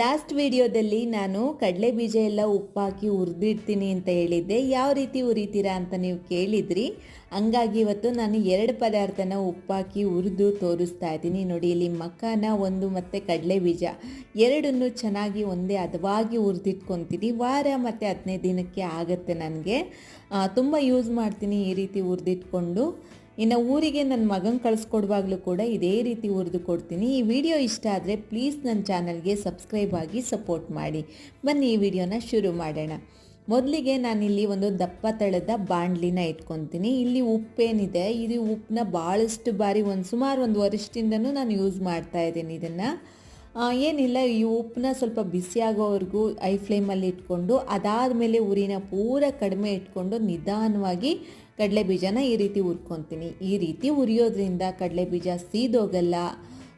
Last ವಿಡಿಯೋದಲ್ಲಿ ನಾನು ಕಡಲೆ ಬೀಜ ಎಲ್ಲ ಉಪ್ಪಾಕಿ ಹುರಿದಿಡ್ತೀನಿ ಅಂತ ಹೇಳಿದ್ದೆ. ಯಾವ ರೀತಿ ಉರಿತೀರಾ ಅಂತ ನೀವು ಕೇಳಿದ್ರಿ. ಹಂಗಾಗಿ ಇವತ್ತು ನಾನು ಎರಡು ಪದಾರ್ಥನ ಉಪ್ಪಾಕಿ ಹುರಿದು ತೋರಿಸ್ತಾ ಇದ್ದೀನಿ. ನೋಡಿ, ಇಲ್ಲಿ ಮಕ್ಕಾನ ಒಂದು ಮತ್ತು ಕಡಲೆ ಬೀಜ ಎರಡನ್ನು ಚೆನ್ನಾಗಿ ಒಂದೇ ಹದವಾಗಿ ಹುರಿದಿಟ್ಕೊತೀನಿ ವಾರ ಮತ್ತು ಹದಿನೈದು ದಿನಕ್ಕೆ ಆಗುತ್ತೆ ನನಗೆ. ತುಂಬ ಯೂಸ್ ಮಾಡ್ತೀನಿ ಈ ರೀತಿ ಹುರಿದಿಟ್ಕೊಂಡು. ಇನ್ನು ಊರಿಗೆ ನನ್ನ ಮಗನ ಕಳಿಸ್ಕೊಡುವಾಗಲೂ ಕೂಡ ಇದೇ ರೀತಿ ಹುರಿದು ಕೊಡ್ತೀನಿ. ಈ ವಿಡಿಯೋ ಇಷ್ಟ ಆದರೆ ಪ್ಲೀಸ್ ನನ್ನ ಚಾನಲ್ಗೆ ಸಬ್ಸ್ಕ್ರೈಬ್ ಆಗಿ ಸಪೋರ್ಟ್ ಮಾಡಿ. ಬನ್ನಿ ಈ ವಿಡಿಯೋನ ಶುರು ಮಾಡೋಣ. ಮೊದಲಿಗೆ ನಾನಿಲ್ಲಿ ಒಂದು ದಪ್ಪ ತಳದ ಬಾಣಲಿನ ಇಟ್ಕೊತೀನಿ. ಇಲ್ಲಿ ಉಪ್ಪೇನಿದೆ. ಇದು ಉಪ್ಪನ್ನ ಭಾಳಷ್ಟು ಬಾರಿ ಒಂದು ಸುಮಾರು ಒಂದು ವರ್ಷದಿಂದನೂ ನಾನು ಯೂಸ್ ಮಾಡ್ತಾ ಇದ್ದೀನಿ ಇದನ್ನು. ಏನಿಲ್ಲ, ಈ ಉಪ್ಪನ್ನ ಸ್ವಲ್ಪ ಬಿಸಿಯಾಗೋವರೆಗೂ ಐ ಫ್ಲೇಮಲ್ಲಿ ಇಟ್ಕೊಂಡು ಅದಾದ ಮೇಲೆ ಉರಿನ ಪೂರ ಕಡಿಮೆ ಇಟ್ಕೊಂಡು ನಿಧಾನವಾಗಿ ಕಡಲೆ ಬೀಜನ ಈ ರೀತಿ ಹುರ್ಕೊತೀನಿ. ಈ ರೀತಿ ಹುರಿಯೋದ್ರಿಂದ ಕಡಲೆ ಬೀಜ ಸೀದೋಗಲ್ಲ,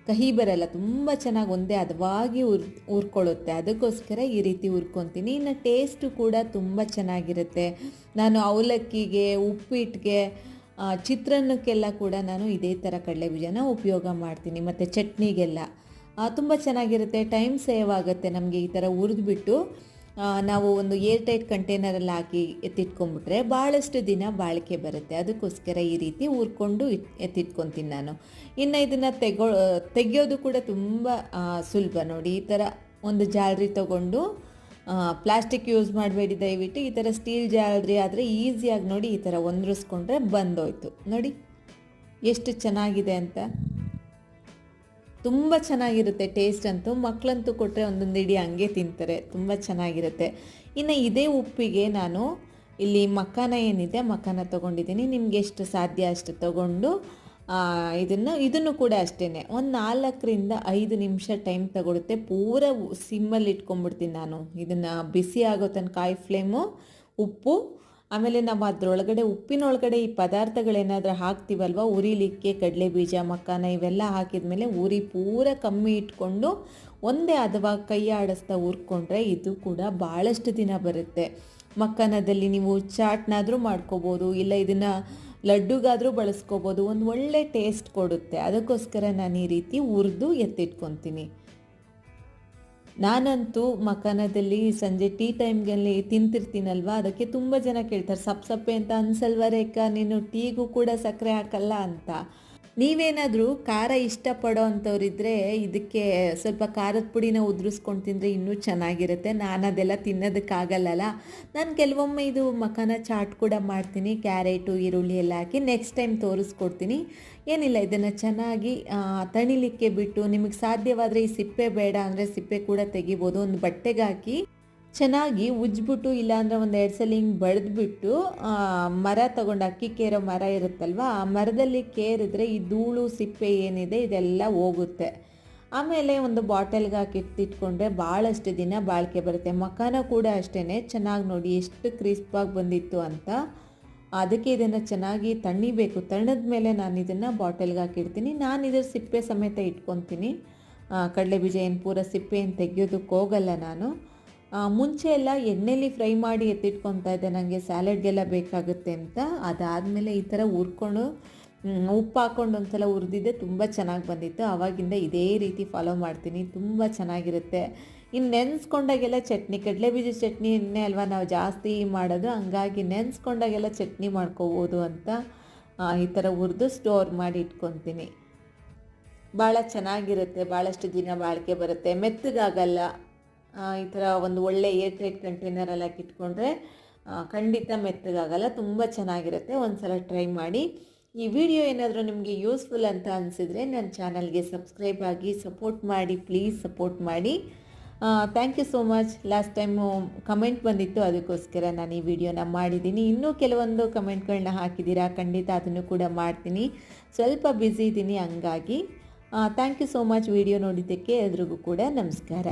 ಕಹಿ ಬರಲ್ಲ, ತುಂಬ ಚೆನ್ನಾಗಿ ಒಂದೇ ಹದವಾಗಿ ಉರ್ ಹುರ್ಕೊಳ್ಳುತ್ತೆ. ಅದಕ್ಕೋಸ್ಕರ ಈ ರೀತಿ ಹುರ್ಕೊತೀನಿ. ಇನ್ನು ಟೇಸ್ಟು ಕೂಡ ತುಂಬ ಚೆನ್ನಾಗಿರುತ್ತೆ. ನಾನು ಅವಲಕ್ಕಿಗೆ ಉಪ್ಪಿಟ್ಟಿಗೆ ಚಿತ್ರಾನ್ನಕ್ಕೆಲ್ಲ ಕೂಡ ನಾನು ಇದೇ ಥರ ಕಡಲೆ ಬೀಜನ ಉಪಯೋಗ ಮಾಡ್ತೀನಿ. ಮತ್ತು ಚಟ್ನಿಗೆಲ್ಲ. ತುಂಬ ಚೆನ್ನಾಗಿರುತ್ತೆ. ಟೈಮ್ ಸೇವ್ ಆಗುತ್ತೆ ನಮಗೆ ಈ ಥರ ಹುರಿದ್ಬಿಟ್ಟು. ನಾವು ಒಂದು ಏರ್ ಟೈಟ್ ಕಂಟೈನರಲ್ಲಿ ಹಾಕಿ ಎತ್ತಿಟ್ಕೊಂಡ್ಬಿಟ್ರೆ ಭಾಳಷ್ಟು ದಿನ ಬಾಳಿಕೆ ಬರುತ್ತೆ. ಅದಕ್ಕೋಸ್ಕರ ಈ ರೀತಿ ಊರ್ಕೊಂಡು ಇಟ್, ಎತ್ತಿಟ್ಕೊತೀನಿ ನಾನು. ಇನ್ನು ಇದನ್ನು ತೆಗೋ ತೆಗೆಯೋದು ಕೂಡ ತುಂಬ ಸುಲಭ. ನೋಡಿ, ಈ ಥರ ಒಂದು ಜಾಲರಿ ತಗೊಂಡು ಪ್ಲಾಸ್ಟಿಕ್ ಯೂಸ್ ಮಾಡಬೇಡಿ ದಯವಿಟ್ಟು. ಈ ಥರ ಸ್ಟೀಲ್ ಜಾಲರಿ ಆದರೆ ಈಸಿಯಾಗಿ ನೋಡಿ ಈ ಥರ ಒಂದ್ರಿಸ್ಕೊಂಡ್ರೆ ಬಂದೋಯ್ತು. ನೋಡಿ, ಎಷ್ಟು ಚೆನ್ನಾಗಿದೆ ಅಂತ. ತುಂಬ ಚೆನ್ನಾಗಿರುತ್ತೆ ಟೇಸ್ಟ್ ಅಂತೂ. ಮಕ್ಕಳಂತೂ ಕೊಟ್ಟರೆ ಒಂದೊಂದು ಇಡೀ ಹಂಗೆ ತಿಂತಾರೆ. ತುಂಬ ಚೆನ್ನಾಗಿರುತ್ತೆ. ಇನ್ನು ಇದೇ ಉಪ್ಪಿಗೆ ನಾನು ಇಲ್ಲಿ ಮಕ್ಕಾನ ಏನಿದೆ ಮಕ್ಕಾನ ತೊಗೊಂಡಿದ್ದೀನಿ. ನಿಮ್ಗೆ ಎಷ್ಟು ಸಾಧ್ಯ ಅಷ್ಟು ತೊಗೊಂಡು ಇದನ್ನು ಇದನ್ನು ಕೂಡ ಅಷ್ಟೇ ಒಂದು ನಾಲ್ಕರಿಂದ ಐದು ನಿಮಿಷ ಟೈಮ್ ತಗೊಳುತ್ತೆ. ಪೂರ ಸಿಮ್ಮಲ್ಲಿ ಇಟ್ಕೊಂಡ್ಬಿಡ್ತೀನಿ ನಾನು. ಇದನ್ನು ಬಿಸಿ ಆಗೋ ತನಕ ಕಾಯಿ ಫ್ಲೇಮು ಉಪ್ಪು ಆಮೇಲೆ ನಾವು ಅದರೊಳಗಡೆ ಉಪ್ಪಿನೊಳಗಡೆ ಈ ಪದಾರ್ಥಗಳೇನಾದರೂ ಹಾಕ್ತೀವಲ್ವ? ಉರಿಲಿಕ್ಕೆ ಕಡಲೆ ಬೀಜ ಮಕ್ಕಾನ ಇವೆಲ್ಲ ಹಾಕಿದ್ಮೇಲೆ ಉರಿ ಪೂರ ಕಮ್ಮಿ ಇಟ್ಕೊಂಡು ಒಂದೇ ಅಥವಾ ಕೈ ಆಡಿಸ್ತಾ ಹುರ್ಕೊಂಡ್ರೆ ಇದು ಕೂಡ ಭಾಳಷ್ಟು ದಿನ ಬರುತ್ತೆ. ಮಕ್ಕನದಲ್ಲಿ ನೀವು ಚಾಟ್ನಾದರೂ ಮಾಡ್ಕೋಬೋದು, ಇಲ್ಲ ಇದನ್ನು ಲಡ್ಡುಗಾದರೂ ಬಳಸ್ಕೋಬೋದು, ಒಂದು ಒಳ್ಳೆ ಟೇಸ್ಟ್ ಕೊಡುತ್ತೆ. ಅದಕ್ಕೋಸ್ಕರ ನಾನು ಈ ರೀತಿ ಹುರಿದು ಎತ್ತಿಟ್ಕೊತೀನಿ. ನಾನಂತೂ ಮಕಾನದಲ್ಲಿ ಸಂಜೆ ಟೀ ಟೈಮ್ಗಲ್ಲಿ ತಿಂತಿರ್ತೀನಲ್ವಾ? ಅದಕ್ಕೆ ತುಂಬ ಜನ ಕೇಳ್ತಾರೆ ಸಪ್ ಸಪ್ಪೆ ಅಂತ ಅನ್ಸಲ್ವರೇಕ ನೀನು ಟೀಗೂ ಕೂಡ ಸಕ್ಕರೆ ಹಾಕಲ್ಲ ಅಂತ. ನೀವೇನಾದರೂ ಖಾರ ಇಷ್ಟಪಡೋ ಅಂಥವ್ರಿದ್ರೆ ಇದಕ್ಕೆ ಸ್ವಲ್ಪ ಖಾರದ ಪುಡಿನ ಉದುರಿಸ್ಕೊಂಡು ತಿಂದರೆ ಇನ್ನೂ ಚೆನ್ನಾಗಿರುತ್ತೆ. ನಾನು ಅದೆಲ್ಲ ತಿನ್ನೋದಕ್ಕಾಗಲ್ಲಲ್ಲ. ನಾನು ಕೆಲವೊಮ್ಮೆ ಇದು ಮಖಾನ ಚಾಟ್ ಕೂಡ ಮಾಡ್ತೀನಿ. ಕ್ಯಾರೆಟು, ಈರುಳ್ಳಿ ಎಲ್ಲ ಹಾಕಿ ನೆಕ್ಸ್ಟ್ ಟೈಮ್ ತೋರಿಸ್ಕೊಡ್ತೀನಿ. ಏನಿಲ್ಲ, ಇದನ್ನು ಚೆನ್ನಾಗಿ ತಣಿಲಿಕ್ಕೆ ಬಿಟ್ಟು ನಿಮಗೆ ಸಾಧ್ಯವಾದರೆ ಈ ಸಿಪ್ಪೆ ಬೇಡ ಅಂದರೆ ಸಿಪ್ಪೆ ಕೂಡ ತೆಗಿಬೋದು. ಒಂದು ಬಟ್ಟೆಗೆ ಹಾಕಿ ಚೆನ್ನಾಗಿ ಉಜ್ಬಿಟ್ಟು, ಇಲ್ಲಾಂದರೆ ಒಂದು ಎರಡು ಸಲ ಹಿಂಗೆ ಮರ ತಗೊಂಡು ಅಕ್ಕಿ ಕೇರೋ ಮರ ಇರುತ್ತಲ್ವ, ಆ ಮರದಲ್ಲಿ ಕೇರಿದ್ರೆ ಈ ಧೂಳು, ಸಿಪ್ಪೆ ಏನಿದೆ, ಇದೆಲ್ಲ ಹೋಗುತ್ತೆ. ಆಮೇಲೆ ಒಂದು ಬಾಟಲ್ಗೆ ಹಾಕಿ ಇಟ್ಟಿಟ್ಕೊಂಡ್ರೆ ಭಾಳಷ್ಟು ದಿನ ಬಾಳಿಕೆ ಬರುತ್ತೆ. ಮಖಾನ ಕೂಡ ಅಷ್ಟೇ ಚೆನ್ನಾಗಿ ನೋಡಿ ಎಷ್ಟು ಕ್ರಿಸ್ಪಾಗಿ ಬಂದಿತ್ತು ಅಂತ. ಅದಕ್ಕೆ ಇದನ್ನು ಚೆನ್ನಾಗಿ ತಣ್ಣಿಬೇಕು. ತಣ್ಣದ ಮೇಲೆ ನಾನು ಇದನ್ನು ಬಾಟಲ್ಗೆ ಹಾಕಿಡ್ತೀನಿ. ನಾನು ಇದ್ರ ಸಿಪ್ಪೆ ಸಮೇತ ಇಟ್ಕೊತೀನಿ. ಕಡಲೆ ಬೀಜ ಏನು ಪೂರ ಸಿಪ್ಪೆ ಏನು ತೆಗಿಯೋದಕ್ಕೆ ಹೋಗಲ್ಲ ನಾನು. ಮುಂಚೆ ಎಲ್ಲ ಎಣ್ಣೆಲಿ ಫ್ರೈ ಮಾಡಿ ಎತ್ತಿಟ್ಕೊತಾ ಇದ್ದೆ. ನನಗೆ ಸ್ಯಾಲೆಡ್ಗೆಲ್ಲ ಬೇಕಾಗುತ್ತೆ ಅಂತ. ಅದಾದಮೇಲೆ ಈ ಥರ ಹುರ್ಕೊಂಡು ಉಪ್ಪು ಹಾಕ್ಕೊಂಡು ಒಂದ್ಸಲ ಹುರಿದಿದ್ದೆ. ತುಂಬ ಚೆನ್ನಾಗಿ ಬಂದಿತ್ತು. ಆವಾಗಿಂದ ಇದೇ ರೀತಿ ಫಾಲೋ ಮಾಡ್ತೀನಿ. ತುಂಬ ಚೆನ್ನಾಗಿರುತ್ತೆ. ಇನ್ನು ನೆನೆಸ್ಕೊಂಡಾಗೆಲ್ಲ ಚಟ್ನಿ ಕಡಲೆ ಬೀಜ ಚಟ್ನಿನೇ ಅಲ್ವಾ ನಾವು ಜಾಸ್ತಿ ಮಾಡೋದು. ಹಂಗಾಗಿ ನೆನೆಸ್ಕೊಂಡಾಗೆಲ್ಲ ಚಟ್ನಿ ಮಾಡ್ಕೋಬೋದು ಅಂತ ಈ ಥರ ಹುರಿದು ಸ್ಟೋರ್ ಮಾಡಿ ಇಟ್ಕೊತೀನಿ. ಭಾಳ ಚೆನ್ನಾಗಿರುತ್ತೆ. ಭಾಳಷ್ಟು ದಿನ ಬಾಳಿಕೆ ಬರುತ್ತೆ. ಮೆತ್ತಗಾಗಲ್ಲ. ಈ ಥರ ಒಂದು ಒಳ್ಳೆ ಏರ್ ಟೈಟ್ ಕಂಟೈನರಲ್ಲಿ ಇಟ್ಕೊಂಡ್ರೆ ಖಂಡಿತ ಮೆತ್ತಗಾಗಲ್ಲ, ತುಂಬ ಚೆನ್ನಾಗಿರುತ್ತೆ. ಒಂದು ಸಲ ಟ್ರೈ ಮಾಡಿ. ಈ ವಿಡಿಯೋ ಏನಾದರೂ ನಿಮಗೆ ಯೂಸ್ಫುಲ್ ಅಂತ ಅನಿಸಿದರೆ ನನ್ನ ಚಾನಲ್ಗೆ ಸಬ್ಸ್ಕ್ರೈಬ್ ಆಗಿ ಸಪೋರ್ಟ್ ಮಾಡಿ, ಪ್ಲೀಸ್ ಸಪೋರ್ಟ್ ಮಾಡಿ. Thank you so much. Last time comment ಬಂದಿತ್ತು, ಅದಕ್ಕೋಸ್ಕರ ನಾನು ಈ ವಿಡಿಯೋನ ಮಾಡಿದ್ದೀನಿ. ಇನ್ನೂ ಕೆಲವೊಂದು ಕಮೆಂಟ್ಗಳನ್ನ ಹಾಕಿದ್ದೀರಾ, ಖಂಡಿತ ಅದನ್ನು ಕೂಡ ಮಾಡ್ತೀನಿ. ಸ್ವಲ್ಪ ಬ್ಯುಸಿ ಇದ್ದೀನಿ ಹಂಗಾಗಿ. Thank you so much. Video ನೋಡಿದ್ದಕ್ಕೆ ಎಲ್ರಿಗೂ ಕೂಡ ನಮಸ್ಕಾರ.